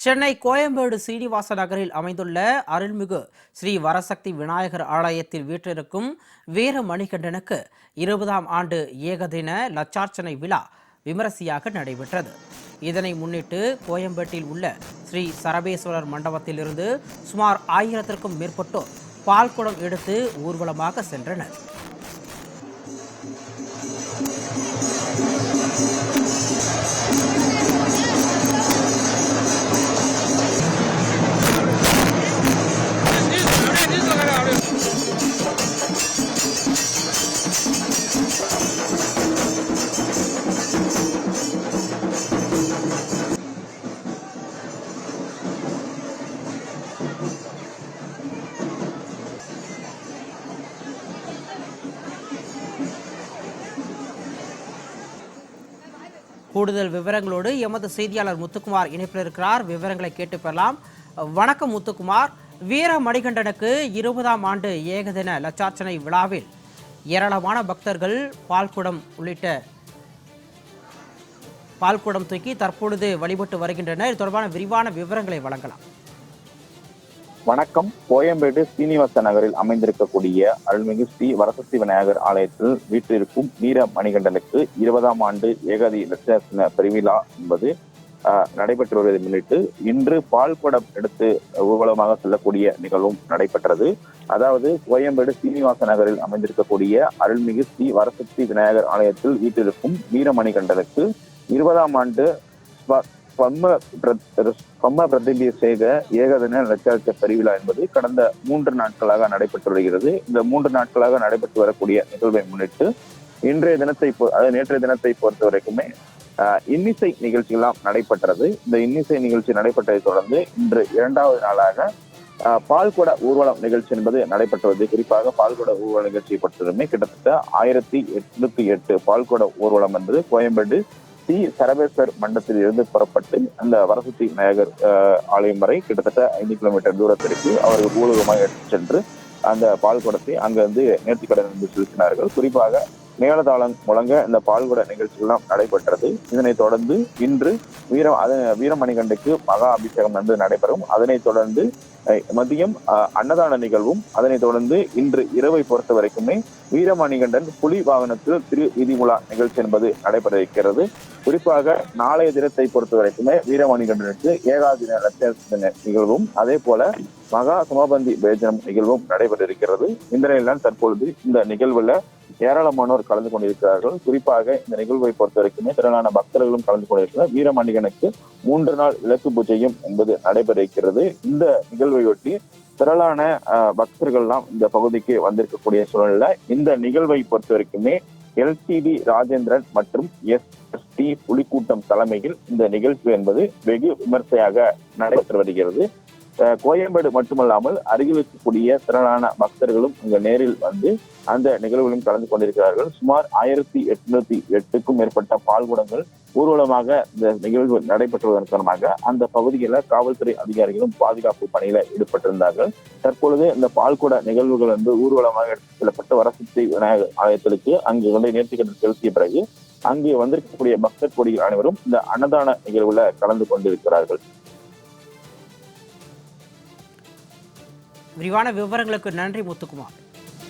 சென்னை கோயம்பேடு சீனிவாச நகரில் அமைந்துள்ள அருள்மிகு ஸ்ரீ வரசக்தி விநாயகர் ஆலயத்தில் வீற்றிருக்கும் வீர மணிகண்டனுக்கு இருபதாம் ஆண்டு ஏகதின லட்சார்ச்சனை விழா விமரிசையாக நடைபெற்றது. இதனை முன்னிட்டு கோயம்பேட்டில் உள்ள ஸ்ரீ சரபேஸ்வரர் மண்டபத்திலிருந்து சுமார் ஆயிரத்திற்கும் மேற்பட்டோர் பால்குடம் எடுத்து ஊர்வலமாக சென்றனர். கூடுதல் விவரங்களோடு எமது செய்தியாளர் முத்துக்குமார் இணைப்பில் இருக்கிறார். விவரங்களை கேட்டு பெறலாம். வணக்கம் முத்துக்குமார். வீர மணிகண்டனுக்கு இருபதாம் ஆண்டு ஏகதின லட்சார்ச்சனை விழாவில் ஏராளமான பக்தர்கள் பால்குடம் உள்ளிட்ட பால்குடம் தூக்கி தற்பொழுது வழிபட்டு வருகின்றனர். இது தொடர்பான விரிவான விவரங்களை வழங்கலாம். வணக்கம். கோயம்பேடு சீனிவாச நகரில் அமைந்திருக்கக்கூடிய அருள்மிகு ஸ்ரீ வரசக்தி விநாயகர் ஆலயத்தில் வீற்றிருக்கும் வீர மணிகண்டனுக்கு இருபதாம் ஆண்டு ஏகாதி லட்ச பெருவிழா என்பது நடைபெற்று வருவதை முன்னிட்டு இன்று பால்குடம் எடுத்து ஊர்வலமாக செல்லக்கூடிய நிகழ்வும் நடைபெற்றது. அதாவது கோயம்பேடு சீனிவாச நகரில் அமைந்திருக்கக்கூடிய அருள்மிகு ஸ்ரீ வரசக்தி விநாயகர் ஆலயத்தில் வீற்றிருக்கும் வீரமணிகண்டனுக்கு இருபதாம் ஆண்டு பம்ம ஸ்வம்ம பிர- ஸ்வம்ம பிரதிபிஷேக ஏகதின லட்சாட்ச பெருவிழா என்பது கடந்த மூன்று நாட்களாக நடைபெற்று வருகிறது. இந்த மூன்று நாட்களாக நடைபெற்று வரக்கூடிய நிகழ்வை முன்னிட்டு இன்றைய தினத்தை பொ- அதாவது நேற்றைய தினத்தை பொறுத்த வரைக்குமே இன்னிசை நிகழ்ச்சிகள்லாம் நடைபெற்றது. இந்த இன்னிசை நிகழ்ச்சி நடைபெற்றதை தொடர்ந்து இன்று இரண்டாவது நாளாக பால்குட ஊர்வலம் நிகழ்ச்சி என்பது நடைபெற்றது குறிப்பாக பால்குட ஊர்வல நிகழ்ச்சியை பொறுத்தவரைமே கிட்டத்தட்ட ஆயிரத்தி எட்நூத்தி எட்டு பால்குட ஊர்வலம் என்பது கோயம்பேடு சி சரவேஸ்வர் மண்டத்தில் இருந்து புறப்பட்டு அந்த வரசுத்தி விநாயகர் ஆலயம் வரை கிட்டத்தட்ட ஐந்து கிலோமீட்டர் தூரத்திற்கு அவர்கள் ஊழகமாக எடுத்து சென்று அந்த பால் குடத்தை அங்கிருந்து நேர்த்திக்கடன் என்று செலுத்தினார்கள். குறிப்பாக மேலதாளம் முழங்க இந்த பால்குட நிகழ்ச்சிகள்லாம் நடைபெற்றது. இதனைத் தொடர்ந்து இன்று வீர அது வீரமணிகண்டுக்கு மகா அபிஷேகம் வந்து நடைபெறும். அதனைத் தொடர்ந்து மதியம் அன்னதான நிகழ்வும் அதனைத் தொடர்ந்து இன்று இரவை பொறுத்த வரைக்குமே வீரமணிகண்டன் புலி வாகனத்தில் திரு விதிமுலா நிகழ்ச்சி என்பது நடைபெற இருக்கிறது. குறிப்பாக நாளைய தினத்தை பொறுத்த வரைக்குமே வீரமணிகண்டனுக்கு ஏகாதின லட்ச நிகழ்வும் அதே போல மகா சமபந்தி பேஜனம் நிகழ்வும் நடைபெற இருக்கிறது. இந்த நிலையில்தான் தற்பொழுது இந்த நிகழ்வுல ஏராளமானோர் கலந்து கொண்டிருக்கிறார்கள். குறிப்பாக இந்த நிகழ்வை பொறுத்த வரைக்குமே திரளான பக்தர்களும் கலந்து கொண்டிருக்கிறார் வீரமணிகனுக்கு மூன்று நாள் விளக்கு பூஜையும் என்பது நடைபெற இருக்கிறது இந்த நிகழ்வையொட்டி திரளான அஹ், பக்தர்கள்லாம் இந்த பகுதிக்கு வந்திருக்கக்கூடிய சூழ்நிலை இந்த நிகழ்வை பொறுத்த வரைக்குமே எல்டிடி ராஜேந்திரன் மற்றும் எஸ் எஸ் டி புலிக்கூட்டம் தலைமையில் இந்த நிகழ்ச்சி என்பது வெகு விமர்சையாக நடைபெற்று வருகிறது. கோயம்பேடு மட்டுமல்லாமல் அருகில் இருக்கக்கூடிய திரளான பக்தர்களும் இங்கு நேரில் வந்து அந்த நிகழ்வுகளும் கலந்து கொண்டிருக்கிறார்கள். சுமார் ஆயிரத்தி எட்நூத்தி எட்டுக்கும் மேற்பட்ட பால்குடங்கள் ஊர்வலமாக இந்த நிகழ்வு நடைபெற்றுவதன் காரணமாக அந்த பகுதியில் காவல்துறை அதிகாரிகளும் பாதுகாப்பு பணியில ஈடுபட்டிருந்தார்கள். தற்பொழுது இந்த பால்குட நிகழ்வுகள் வந்து ஊர்வலமாக எடுத்துச் செல்லப்பட்டு வரசக்தி விநாயகர் ஆலயத்திற்கு அங்கு வந்து நேர்த்திக்கடன் செலுத்திய பிறகு அங்கே வந்திருக்கக்கூடிய பக்தர் கொடிகள் அனைவரும் இந்த அன்னதான நிகழ்வுல கலந்து கொண்டிருக்கிறார்கள். விரிவான விவரங்களுக்கு நன்றி முத்துக்குமார்.